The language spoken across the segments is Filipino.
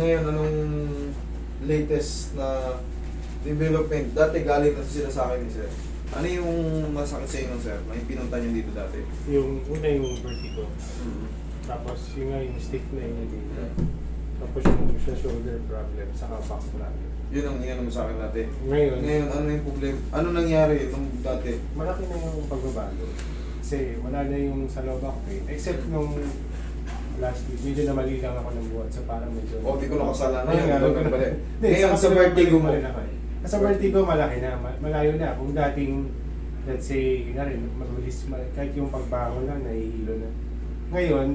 Ngayon, anong latest na development? Dati galing na sila sa akin ni sir. Ano yung masakit sa inyo, sir? May pinunta niyo dito dati? Yung una yung vertigo. Tapos yung nga yung stiff na yung dito. Tapos yung sa shoulder problem, saka back problem. Yun ang inano mo sa akin dati. Ngayon, Ngayon, ano yung problem? Ano nangyari nung dati? malaki na yung pagbabago. Kasi wala na yung sa low back pain. Except nung last week, medyo namali lang ako ng buwan. So parang medyo... O, di ko nakasala. Ngayon, Ngayon, nga, doon balik. Hindi, Ngayon, sa vertigo mo. eh. Sa vertigo, malaki na. ma- Malayo na. Kung dating, let's say, na rin, mabilis, ma- kahit yung pagbangon lang, nahihilo na. Ngayon,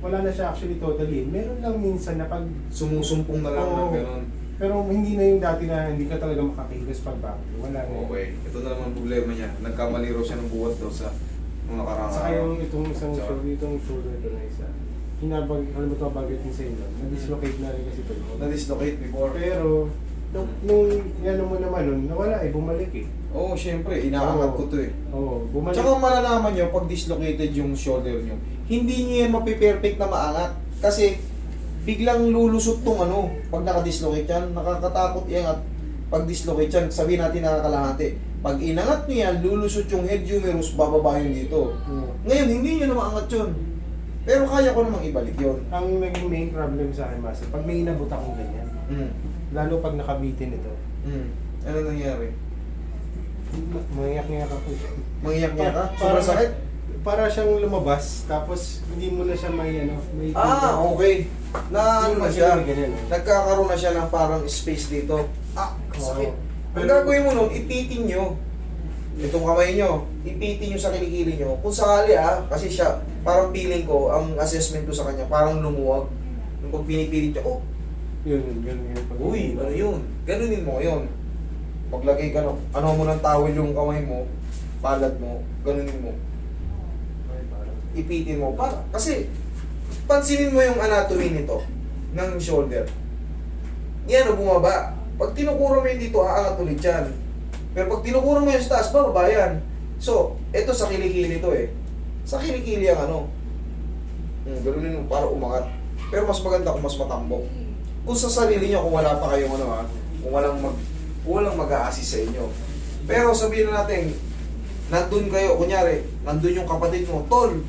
wala na siya actually totally. Meron lang minsan na pag Sumusumpong na lang Oo. ng gano'n. Pero hindi na yung dati na hindi ka talaga makakilos pag bago. Wala na. yun. Okay. Ito na naman problema niya. Nagkamali raw siya ng buhat daw sa nung nakarang Saka yung itong isang shoulder, itong shoulder ito na isa. Hinabag, alam mo ito, bagay din sa inyo. Na-dislocate na rin kasi ito. Na-dislocate before. Pero, nung, nung yan mo naman nun, nawala eh, bumalik eh. Oo, oh, syempre. Inaangat ko to eh. Oo, bumalik. Tsaka malalaman nyo pag dislocated yung shoulder nyo, hindi nyo yan mapiperfect na maangat. Kasi biglang lulusot tong ano, pag nakadislocate yan, nakakatakot iangat. Pag dislocate yan, sabihin natin nakakalahati. Pag inangat nyo yan, lulusot yung head humerus, bababa yun dito. Oo. Ngayon, hindi nyo na maangat yun. Pero kaya ko namang ibalik yun. Ang naging main problem sa akin, Master, pag may inabot akong ganyan, Mm. lalo pag nakabitin ito, Mm. Ano nangyari? mangiyak-ngiyak ako. Mangiyak niya ka? Para- Sobrang sakit? Para siyang lumabas, tapos hindi mo na siya may ano, may... Ah, okay. Na ano na siya? Eh. Nagkakaroon na siya ng parang space dito. Ah, sakit. Ang gagawin mo nun, ipitin nyo. Itong kamay nyo, ipitin nyo sa kilikili nyo. Kung sakali ah, kasi siya, parang feeling ko, ang assessment ko sa kanya, parang lumuwag. Yung pag pinipilit niya, oh, Yun, yun, yun. yun. Uy, ano yun? Ganunin mo yun. Maglagay ka no, ano mo ng towel yung kamay mo, palad mo, ganunin mo. Ipitin mo. Para, kasi, pansinin mo yung anatomy nito, ng shoulder. Yan o bumaba. Pag tinukuro mo yun dito, aangat ulit yan. Pero pag tinukuro mo yung taas, bababa yan. So, ito sa kilikili to eh. Sa kilikili ang ano. Hmm, ganunin mo para umangat. Pero mas maganda kung mas matambok. Kung sa sarili nyo, kung wala pa kayong ano ha, kung walang mag, kung walang mag-a-assist sa inyo. Pero sabihin na natin, nandun kayo, kunyari, nandun yung kapatid mo, tol,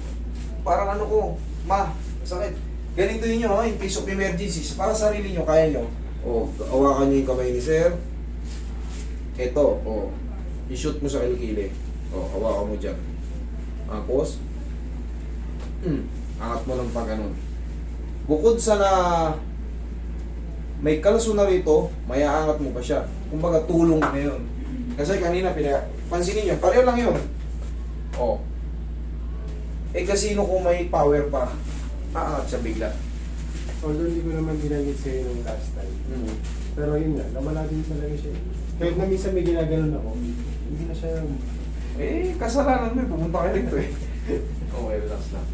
parang ano ko, ma, sakit. Ganito yun nyo, ha, in case of emergencies, para sa sarili nyo, kaya nyo. O, oh, awakan nyo yung kamay ni sir. Ito, oh, i-shoot mo sa kilikili. Oh, hawakan mo dyan. Tapos, hmm, angat mo ng pag ganun. Bukod sa na may kalso na rito, may mo pa siya. Kumbaga, tulong na yun. Kasi kanina, pina, pansinin nyo, pareho lang yun. Oh. Eh kasi kung may power pa, aangat siya bigla. Although hindi ko naman ginamit sa'yo nung last time. Mm. Pero yun nga, nawala din talaga siya. Kahit na minsan may ginaganon ako, hindi na siya... Eh, kasalanan mo, eh, pumunta ka rito eh. okay, relax lang.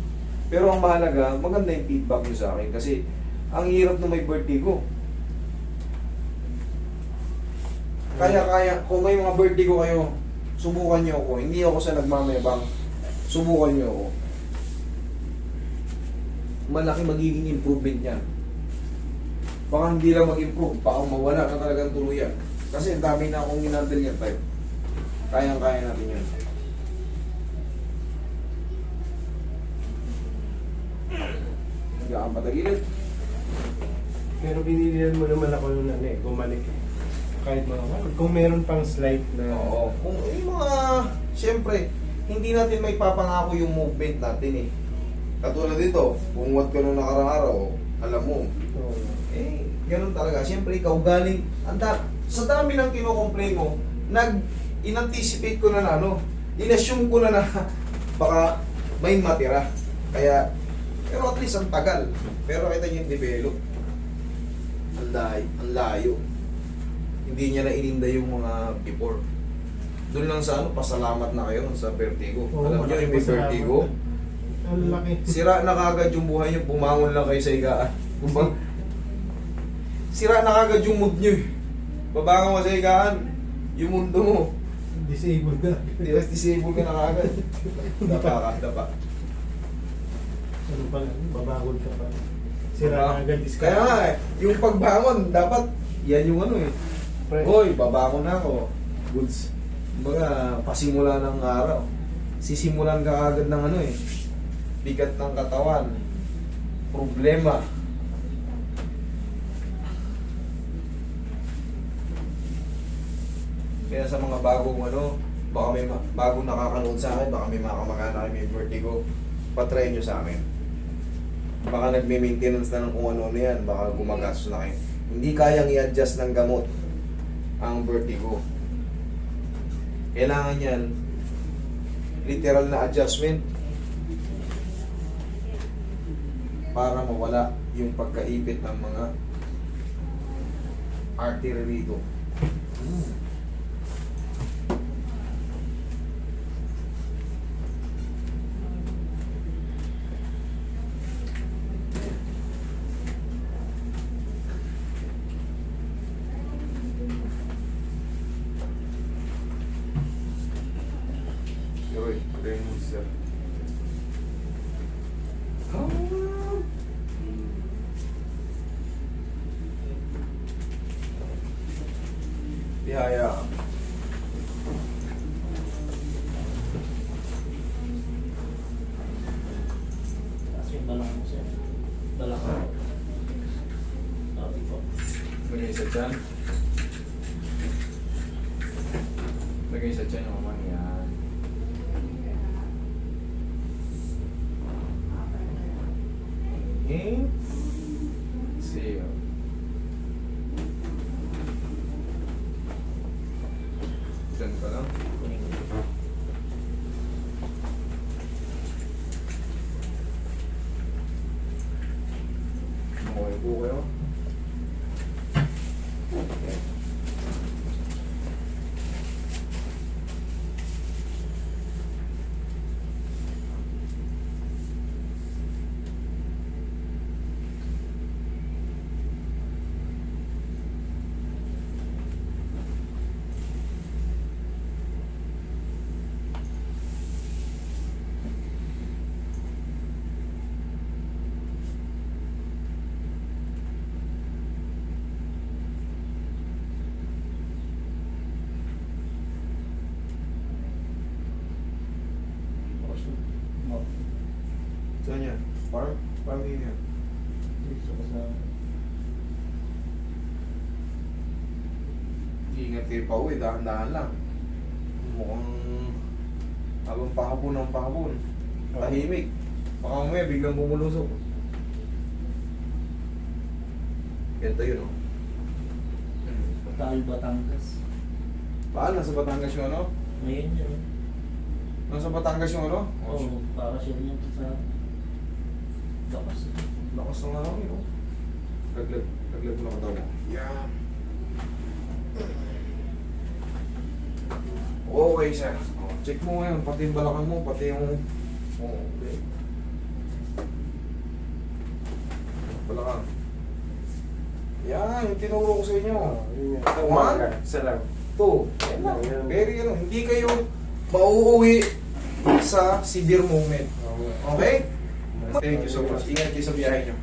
Pero ang mahalaga, maganda yung feedback nyo sa akin kasi ang hirap na may vertigo. Kaya, kaya, kung may mga vertigo kayo, subukan nyo ako. Hindi ako sa nagmamayabang. Subukan nyo ako. Malaki magiging improvement yan. Baka hindi lang mag-improve, baka mawala na talagang tuluyan. Kasi ang dami na akong inandal yan tayo. Kayang-kaya natin yan. Hanggang patagilid. Pero binilihan mo naman ako nung ano eh, bumalik. Kahit mga, kung meron pang slight na... Oo. Kung yung mga, siyempre, hindi natin may papangako yung movement natin eh. Katulad dito, bumuhat ka nung nakarang araw, alam mo, Oo. eh, ganun talaga. Siyempre, ikaw galing, anda, sa dami ng kino-complain mo, nag, in-anticipate ko na na, ano, in-assume ko na na, baka may matira. Kaya, pero at least ang tagal. Pero kita niyo yung develop. Ang layo. Ang layo. Hindi niya na ininda yung mga before. Doon lang sa ano, pasalamat na kayo sa vertigo. Oo, Alam niyo yung may vertigo, Ang laki. sira na kagad yung buhay niyo, bumangon lang kayo sa higaan. Kumbaga, sira na kagad yung mood niyo eh. Babangon ka sa higaan, yung mundo mo, Disabled na. di ba disable ka na kagad. Dapa ka, dapa. Ano pala, babagod ka pa. Sira Diba? na agad discount. Kaya nga eh, yung pagbangon, dapat yan yung ano eh. Pre. Hoy, babangon na ako. Goods. Kumbaga, pasimula ng araw. Sisimulan ka agad ng ano eh. Bigat ng katawan. Problema. Kaya sa mga bagong ano, baka may ma- bagong nakakanood sa akin, baka may mga kamag-anak kayo may vertigo, patry nyo sa amin. Baka nagme-maintenance na ng kung ano na yan, baka gumagastos na kayo. Hindi kayang i-adjust ng gamot ang vertigo. Kailangan yan, literal na adjustment para mawala yung pagkaipit ng mga artery rito. Yoy, Tihaya ka. Kasi yung mo sir. Balak ko. Sabi ko. Lagay sa tiyan. Lagay sa tiyan naman yan. Okay. See you. Diyan ka lang. Kuning. Okay po kayo. Mo. Saan yan? Farm? Farm yun yan. Dito ko sa... Ingat kayo pa uwi, dahan-dahan lang. Mukhang habang pakabon ng pakabon. Tahimik. Baka mamaya biglang bumulusok. Ganito yun, oh. Taal Batangas. Paano? Nasa Batangas yung ano? Ngayon yun. Nasa Batangas yung ano? Oo, oh, para siya rin yung sa... Lakas. Ng ano yun, oh. Laglag. Laglag mo na kataw mo. Yan. Okay, sir. Oh, check mo ngayon, pati yung balakang mo, pati yung... Oh, okay. Balakang. Yan, yung tinuro ko sa inyo. Yan. One? Isa lang. Two. Yan lang. Very ano, hindi kayo mauuwi sa severe moment. Okay. Okay? Thank you so much. Ingat kayo sa biyahe nyo.